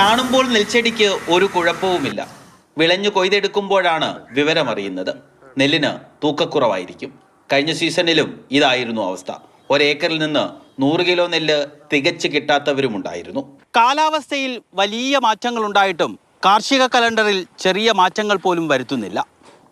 കാണുമ്പോൾ നെൽച്ചെടിക്ക് ഒരു കുഴപ്പവുമില്ല. വിളഞ്ഞു കൊയ്തെടുക്കുമ്പോഴാണ് വിവരമറിയുന്നത്. നെല്ലിന് തൂക്കക്കുറവായിരിക്കും. കഴിഞ്ഞ സീസണിലും ഇതായിരുന്നു അവസ്ഥ. ഒരേക്കറിൽ നിന്ന് നൂറ് കിലോ നെല്ല് തികച്ചു കിട്ടാത്തവരുമുണ്ടായിരുന്നു. കാലാവസ്ഥയിൽ വലിയ മാറ്റങ്ങൾ ഉണ്ടായിട്ടും കാർഷിക കലണ്ടറിൽ ചെറിയ മാറ്റങ്ങൾ പോലും വരുത്തുന്നില്ല.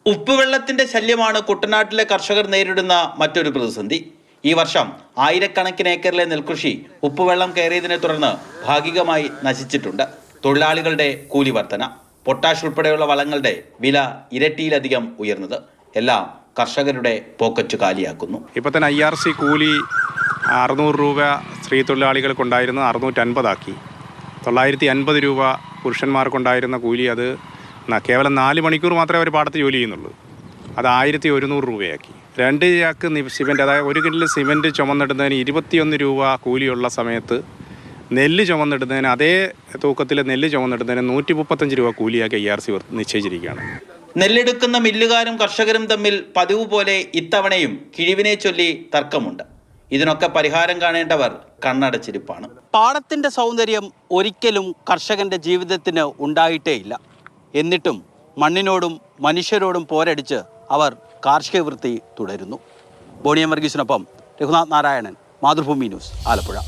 ഉപ്പുവെള്ളത്തിന്റെ ശല്യമാണ് കുട്ടനാട്ടിലെ കർഷകർ നേരിടുന്ന മറ്റൊരു പ്രതിസന്ധി. ഈ വർഷം ആയിരക്കണക്കിന് ഏക്കറിലെ നെൽകൃഷി ഉപ്പുവെള്ളം കയറിയതിനെ തുടർന്ന് ഭാഗികമായി നശിച്ചിട്ടുണ്ട്. തൊഴിലാളികളുടെ കൂലി വർധന പൊട്ടാഷ് ഉൾപ്പെടെയുള്ള വളങ്ങളുടെ വില ഇരട്ടിയിലധികം ഉയർന്നത് എല്ലാം കർഷകരുടെ പോക്കറ്റ് കാലിയാക്കുന്നു. ഇപ്പം തന്നെ ഐ ആർ സി കൂലി അറുന്നൂറ് രൂപ സ്ത്രീ തൊഴിലാളികൾക്കുണ്ടായിരുന്നത് അറുന്നൂറ്റൻപതാക്കി. തൊള്ളായിരത്തി അൻപത് രൂപ പുരുഷന്മാർക്കുണ്ടായിരുന്ന കൂലി അത് കേവലം നാല് മണിക്കൂർ മാത്രമേ അവർ പാടത്ത് ജോലി ചെയ്യുന്നുള്ളൂ. അത് ആയിരത്തി ഒരുന്നൂറ് രൂപയാക്കി. രണ്ട് ചാക്ക് സിമെന്റ് അതായത് ഒരു കിലോ സിമെന്റ് ചുമന്നിടുന്നതിന് ഇരുപത്തിയൊന്ന് രൂപ കൂലിയുള്ള സമയത്ത് നെല്ല് ചുമന്നിടുന്നതിന് അതേ തൂക്കത്തിൽ നെല്ല് ചുമന്നിടുന്നതിന് നൂറ്റി മുപ്പത്തഞ്ച് രൂപ കൂലിയാക്കി ഐ ആർ സി നിശ്ചയിച്ചിരിക്കുകയാണ്. നെല്ലെടുക്കുന്ന മില്ലുകാരും കർഷകരും തമ്മിൽ പതിവ് പോലെ ഇത്തവണയും കിഴിവിനെ ചൊല്ലി തർക്കമുണ്ട്. ഇതിനൊക്കെ പരിഹാരം കാണേണ്ടവർ കണ്ണടച്ചിരിപ്പാണ്. പാടത്തിന്റെ സൗന്ദര്യം ഒരിക്കലും കർഷകന്റെ ജീവിതത്തിന് ഉണ്ടായിട്ടേയില്ല. എന്നിട്ടും മണ്ണിനോടും മനുഷ്യരോടും പോരടിച്ച് അവർ കാർഷിക വൃത്തി തുടരുന്നു. ബോണിയം വർഗീസിനൊപ്പം രഘുനാഥ് നാരായണൻ മാതൃഭൂമി ന്യൂസ് ആലപ്പുഴ.